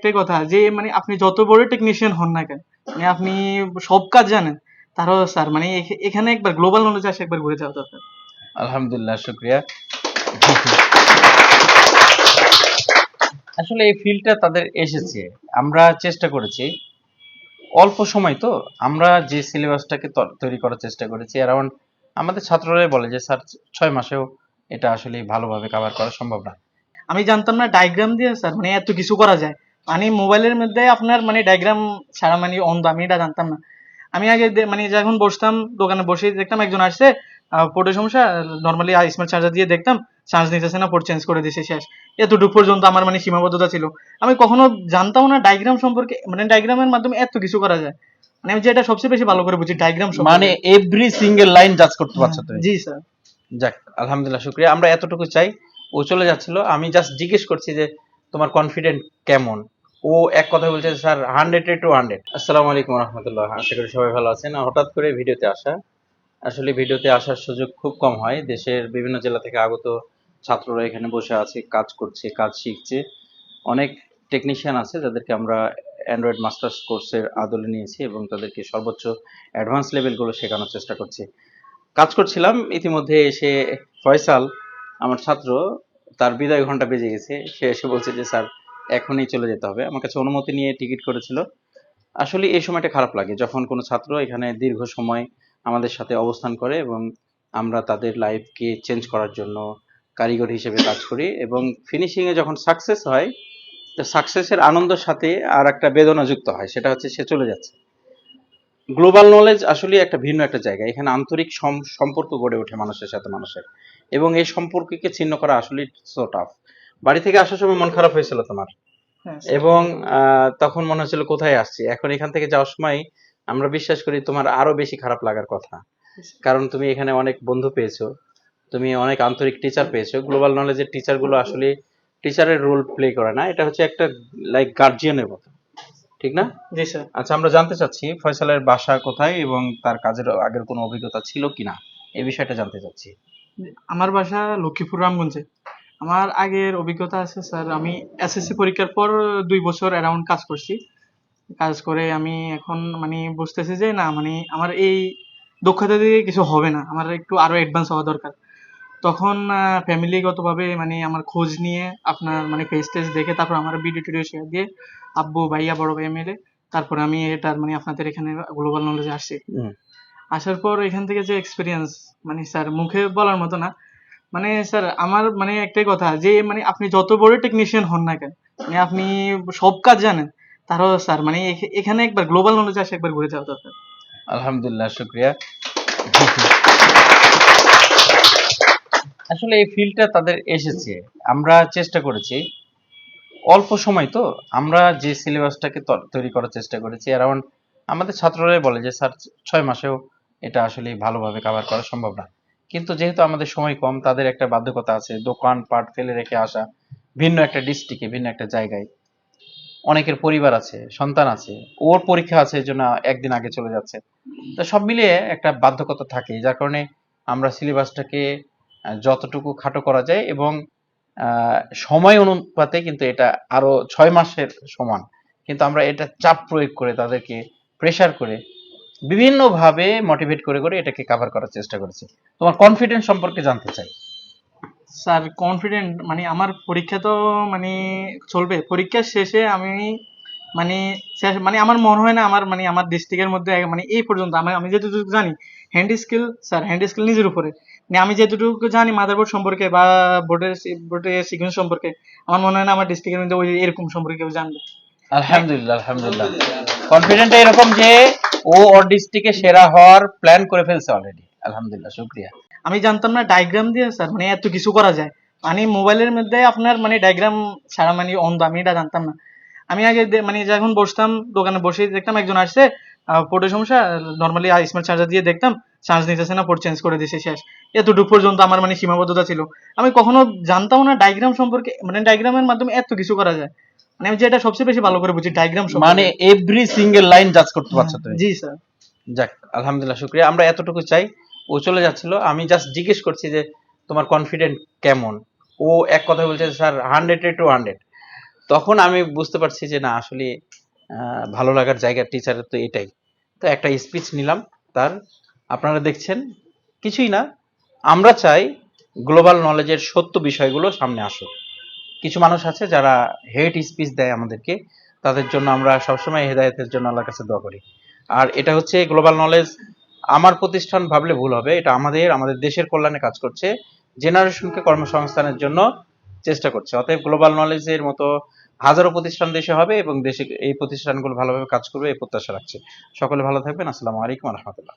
একটাই কথা যে মানে আপনি যত বড় টেকনিশিয়ান হন না কেন মানে আপনি সব কাজ জানেন তারও স্যার মানে এখ- এখানে একবার গ্লোবাল নলেজ আসে একবার ঘুরে যাওয়া দরকার। আলহামদুলিল্লাহ শুক্রিয়া। আসলে এই ফিল্ডটা তাদের এসেছে আমরা চেষ্টা করেছি। অল্প সময় তো আমরা যে সিলেবাসটাকে তৈরি করার চেষ্টা করেছি অ্যারাউন্ড আমাদের ছাত্ররাই বলে যে স্যার ছয় মাসেও এটা আসলে ভালোভাবে কভার করা সম্ভব না। আমি জানতাম না ডায়াগ্রাম দিয়ে স্যার মানে এত কিছু করা যায়। মানে মোবাইলের মধ্যে আপনার মানে ডায়াগ্রাম ছাড়া মানে অন্ধ আমি এটা জানতাম না। আমি আগে মানে যখন বসতাম দোকানে বসে দেখতাম একজন আসছে পোর্টের সমস্যা নর্মালি স্মার্ট চার্জার দিয়ে দেখতাম চার্জ নিতেছে না পোর্ট চেঞ্জ করে দিছে শেষ। এতটুকু পর্যন্ত আমার মানে সীমাবদ্ধতা ছিল। আমি কখনো জানতাম না ডায়াগ্রাম সম্পর্কে মানে ডায়াগ্রামের মাধ্যমে এত কিছু করা যায়। মানে আমি যেটা সবচেয়ে বেশি ভালো করে বুঝি ডায়াগ্রাম মানে এভরি সিঙ্গেল লাইন জাজ করতে পারছ তুমি? জি স্যার যাক আলহামদুলিল্লাহ শুক্রিয়া। আমরা এতটুকু চাই। ও চলে যাচ্ছিল। আমি জাস্ট জিজ্ঞেস করছি যে তোমার কনফিডেন্ট কেমন? ও এক কথা বলছে, স্যার হান্ড্রেড টু হান্ড্রেড আসসালামু আলাইকুম রহমতুল্লাহ। আশা করি সবাই ভালো আছেন। হঠাৎ করে ভিডিওতে আসা। আসলে ভিডিওতে আসার সুযোগ খুব কম হয়। দেশের বিভিন্ন জেলা থেকে আগত ছাত্ররা এখানে বসে আছে, কাজ করছে, কাজ শিখছে। অনেক টেকনিশিয়ান আছে যাদেরকে আমরা অ্যান্ড্রয়েড মাস্টার্স কোর্সের আদলে নিয়েছি এবং তাদেরকে সর্বোচ্চ অ্যাডভান্স লেভেলগুলো শেখানোর চেষ্টা করছি। কাজ করছিলাম। ইতিমধ্যে এসে ফয়সাল, আমার ছাত্র, তার বিদায় ঘণ্টা বেজে গেছে। সে এসে বলছে যে, স্যার এখনই চলে যেতে হবে। আমার কাছে অনুমতি নিয়ে টিকিট করেছিল। আসলে এই সময়টা খারাপ লাগে যখন কোনো ছাত্র এখানে দীর্ঘ সময় আমাদের সাথে অবস্থান করে এবং আমরা তাদের লাইফকে চেঞ্জ করার জন্য কারিগর হিসেবে কাজ করি এবং ফিনিশিংয়ে যখন সাকসেস হয়, তো সাকসেসের আনন্দের সাথে আর একটা বেদনা যুক্ত হয়, সেটা হচ্ছে সে চলে যাচ্ছে। গ্লোবাল নলেজ আসলে একটা ভিন্ন একটা জায়গা। এখানে আন্তরিক সম- সম্পর্ক গড়ে ওঠে মানুষের সাথে মানুষের এবং এই সম্পর্ককে ছিন্ন করা আসলে সো টাফ বাড়ি থেকে আসার সময় মন খারাপ হয়েছিল তোমার। হ্যাঁ এবং তখন মনে হচ্ছিল কোথায় আসছি? এখন এখান থেকে যাওয়ার সময় আমরা বিশ্বাস করি তোমার আরও বেশি খারাপ লাগার কথা। কারণ তুমি এখানে অনেক বন্ধু পেয়েছ তুমি অনেক আন্তরিক টিচার পেয়েছ। গ্লোবাল নলেজের টিচারগুলো আসলে টিচারের রোল প্লে করে না। এটা হচ্ছে একটা লাইক গার্জিয়ানের মতো। ঠিক না? জি স্যার আচ্ছা আমরা জানতে চাচ্ছি ফয়সালের বাসা কোথায় এবং তার কাজের আগের কোনো অভিজ্ঞতা ছিল কিনা? এই বিষয়টা জানতে চাচ্ছি। আমার বাসা লক্ষ্মীপুর রামগঞ্জে। আমার আগের অভিজ্ঞতা আছে স্যার। আমি এসএসসি পরীক্ষার পর দুই বছর অ্যারাউন্ড কাজ করছি। কাজ করে আমি এখন মানে বুঝতেছি যে না মানে আমার এই দক্ষতা দিয়ে কিছু হবে না। আমার একটু আরও অ্যাডভান্স হওয়া দরকার। তখন ফ্যামিলিগতভাবে মানে আমার খোঁজ নিয়ে আপনার মানে ফেস টেস দেখে তারপর আমার ভিডিও টিডিও শেয়ার দিয়ে আব্বু ভাইয়া বড় ভাই মিলে তারপর আমি এটার মানে আপনাদের এখানে গ্লোবাল নলেজে আসছি। আসার পর এখান থেকে যে এক্সপিরিয়েন্স মানে স্যার মুখে বলার মতো না মানে স্যার আমার মানে একটাই কথা যে মানে আপনি যত বড় টেকনিশিয়ান হন না কেন মানে আপনি সব কাজ জানেন, তারও স্যার মানে এখানে একবার গ্লোবাল নলেজ আসে, একবার ঘুরে যাওয়া দরকার। আলহামদুলিল্লাহ, শুক্রিয়া। আসলে এই ফিল্ডটা তাদের এসেছে, আমরা চেষ্টা করেছি। অল্প সময় তো, আমরা যে সিলেবাসটাকে তৈরি করার চেষ্টা করেছি অ্যারাউন্ড আমাদের ছাত্ররাই বলে যে, স্যার, ছয় মাসেও এটা আসলে ভালোভাবে কভার করা সম্ভব না। কিন্তু যেহেতু আমাদের সময় কম, তাদের একটা বাধ্যকতা আছে দোকান পাট ফেলে রেখে আসা, ভিন্ন একটা ডিস্ট্রিক্টে ভিন্ন একটা জায়গায়। অনেকের পরিবার আছে, সন্তান আছে, ওর পরীক্ষা আছে জন্য একদিন আগে চলে যাচ্ছে। তো সব মিলিয়ে একটা বাধ্যকতা থাকে, যার কারণে আমরা সিলেবাসটাকে যতটুকু খাটো করা যায় এবং সময় অনুপাতে কিন্তু এটা আরও ছয় মাসের সমান। কিন্তু আমরা এটা চাপ প্রয়োগ করে তাদেরকে প্রেসার করে বিভিন্নভাবে মোটিভেট করে করে এটাকে কভার করার চেষ্টা করেছি। তোমার কনফিডেন্স সম্পর্কে জানতে চাই। স্যার কনফিডেন্ট মানে আমার পরীক্ষা তো মানে চলবে। পরীক্ষার শেষে আমি মানে শেষ মানে আমার মনে হয় না আমার মানে আমার ডিস্ট্রিক্টের মধ্যে মানে এই পর্যন্ত। আমি আমি যেটুকু জানি hand skill sir hand skill নিজের উপরে। মানে আমি যেটুকু জানি মাদারবোর্ড সম্পর্কে বা বোর্ডের বোর্ডের সিকুয়েন্স সম্পর্কে, আমার মনে হয় না আমার ডিস্ট্রিক্টের মধ্যে ওই এরকম সম্পর্কে কেউ জানবে। আলহামদুলিল্লাহ আলহামদুলিল্লাহ। কনফিডেন্ট এরকম যে ও ওর ডিস্ট্রিক্টে সেরা হওয়ার প্ল্যান করে ফেলছে অলরেডি আলহামদুলিল্লাহ, শুক্রিয়া। আমি জানতাম না ডায়াগ্রাম দিয়ে স্যার মানে এত কিছু করা যায়। মানে মোবাইলের মধ্যে আপনার মানে ডায়াগ্রাম ছাড়া মানে অন্ধ, আমি এটা জানতাম না। আমি আগে মানে যখন বসতাম, দোকানে বসে দেখতাম একজন আসছে পোর্টের সমস্যা নর্মালি স্মার্ট চার্জার দিয়ে দেখতাম চার্জ নিতেছে না পোর্ট চেঞ্জ করে দিছে, শেষ। এতটুকু পর্যন্ত আমার মানে সীমাবদ্ধতা ছিল। আমি কখনো জানতাম না ডায়াগ্রাম সম্পর্কে মানে ডায়াগ্রামের মাধ্যমে এত কিছু করা যায়। মানে আমি যেটা সবচেয়ে বেশি ভালো করে বুঝি ডায়াগ্রাম মানে এভরি সিঙ্গেল লাইন জাজ করতে পারছ তুমি? জি স্যার যাক আলহামদুলিল্লাহ শুক্রিয়া। আমরা এতটুকু চাই। ও চলে যাচ্ছিল। আমি জাস্ট জিজ্ঞেস করছি যে তোমার কনফিডেন্ট কেমন? ও এক কথা বলছে স্যার হান্ড্রেড টু হান্ড্রেড তখন আমি বুঝতে পারছি যে না আসলে ভালো লাগার জায়গা টিচারের তো এটাই। তো একটা স্পিচ নিলাম তার। আপনারা দেখছেন কিছুই না। আমরা চাই গ্লোবাল নলেজের সত্য বিষয়গুলো সামনে আসুক। কিছু মানুষ আছে যারা হেট স্পিচ দেয় আমাদেরকে, তাদের জন্য আমরা সবসময় হেদায়েতের জন্য আল্লাহর কাছে দোয়া করি। আর এটা হচ্ছে গ্লোবাল নলেজ আমার প্রতিষ্ঠান ভাবলে ভুল হবে, এটা আমাদের আমাদের দেশের কল্যাণে কাজ করছে জেনারেশনকে কর্মসংস্থানের জন্য চেষ্টা করছে। অতএব গ্লোবাল নলেজের মতো হাজারো প্রতিষ্ঠান দেশে হবে এবং দেশে এই প্রতিষ্ঠানগুলো ভালোভাবে কাজ করবে, এই প্রত্যাশা রাখছে। সকলে ভালো থাকবেন, আসসালামু আলাইকুম রহমতুল্লাহ।